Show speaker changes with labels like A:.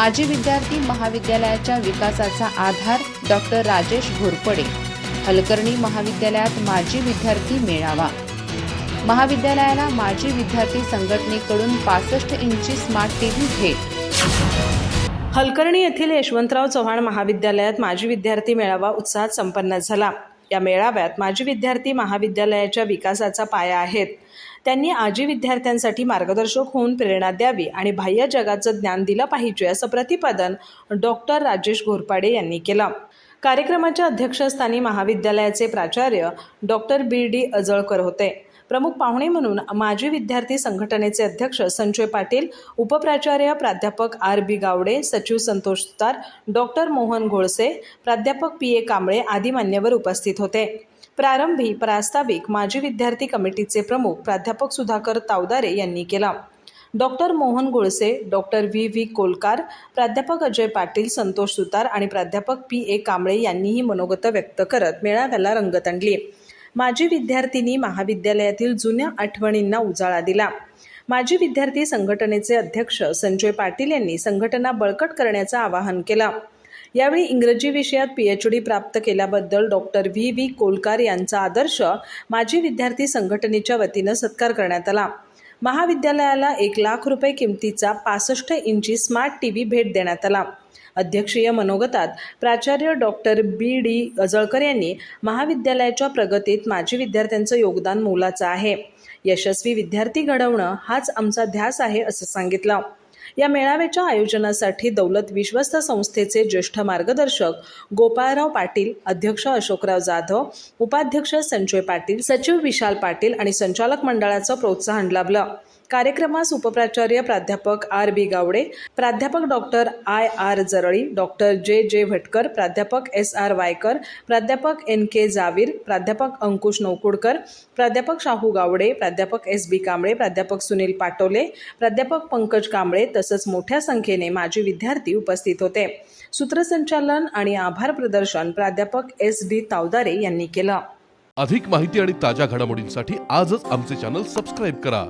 A: माजी विद्यार्थी महाविद्यालयाच्या विकासाचा आधार डॉक्टर राजेश घोरपडे. हलकर्णी महाविद्यालयात माजी विद्यार्थी मेळावा. महाविद्यालयाला माजी विद्यार्थी संघटनेकडून पासष्ट इंची स्मार्ट टीव्ही भेट.
B: हलकर्णी येथील यशवंतराव चव्हाण महाविद्यालयात माजी विद्यार्थी मेळावा उत्साहात संपन्न झाला. या मेळाव्यात माजी विद्यार्थी महाविद्यालयाच्या विकासाचा पाया आहेत. त्यांनी आजी विद्यार्थ्यांसाठी मार्गदर्शक होऊन प्रेरणा द्यावी आणि बाह्य जगाचं ज्ञान दिलं पाहिजे असं प्रतिपादन डॉक्टर राजेश घोरपाडे यांनी केलं. कार्यक्रमाच्या अध्यक्षस्थानी महाविद्यालयाचे प्राचार्य डॉक्टर बी. डी. अजळकर होते. प्रमुख पाहुणे म्हणून माजी विद्यार्थी संघटनेचे अध्यक्ष संजय पाटील उपप्राचार्य प्राध्यापक आर बी गावडे सचिव संतोष सुतार डॉक्टर मोहन घोळसे प्राध्यापक पी ए कांबळे आदी मान्यवर उपस्थित होते. प्रारंभी प्रास्ताविक माजी विद्यार्थी कमिटीचे प्रमुख प्राध्यापक सुधाकर तावदारे यांनी केला. Doctor Mohan Gulse doctor V V Kolkar प्राध्यापक अजय पाटील संतोष सुतार आणि प्राध्यापक पी ए कांबळे यांनीही मनोगत व्यक्त करत मेळाव्याला रंगत आणली. माजी विद्यार्थिनी महाविद्यालयातील जुन्या आठवणींना उजाळा दिला. माजी विद्यार्थी संघटनेचे अध्यक्ष संजय पाटील यांनी संघटना बळकट करण्याचं आवाहन केलं. यावेळी इंग्रजी विषयात पीएच डी प्राप्त केल्याबद्दल डॉक्टर व्ही. व्ही. कोलकार यांचा आदर्श माजी विद्यार्थी संघटनेच्या वतीनं सत्कार करण्यात आला. महाविद्यालयाला एक लाख रुपये किमतीचा पासष्ट इंची स्मार्ट टी व्ही भेट देण्यात आला. अध्यक्षीय मनोगतात प्राचार्य डॉक्टर बी डी अजळकर यांनी महाविद्यालयाच्या प्रगतीत माजी विद्यार्थ्यांचं योगदान मोलाचं आहे. यशस्वी विद्यार्थी घडवणं हाच आमचा ध्यास आहे असं सांगितलं. या मेळाव्याच्या आयोजनासाठी दौलत विश्वस्त संस्थेचे ज्येष्ठ मार्गदर्शक गोपाळराव पाटील अध्यक्ष अशोकराव जाधव उपाध्यक्ष संजय पाटील सचिव विशाल पाटील आणि संचालक मंडळाचं प्रोत्साहन लाभलं. कार्यक्रमास उपप्राचार्य प्राध्यापक आर बी गावडे प्राध्यापक doctor I R Jarali doctor J J Bhatkar प्राध्यापक एस आर वायकर प्राध्यापक एन के जावीर प्राध्यापक अंकुश नौकुडकर प्राध्यापक शाहू गावडे प्राध्यापक एस बी कांबळे प्राध्यापक सुनील पाटोले प्राध्यापक पंकज कांबळे तसंच मोठ्या संख्येने माजी विद्यार्थी उपस्थित होते. सूत्रसंचालन आणि आभार प्रदर्शन प्राध्यापक एस डी तावदारे यांनी केलं.
C: अधिक माहिती आणि ताज्या घडामोडींसाठी आजच आमचे चॅनल सबस्क्राईब करा.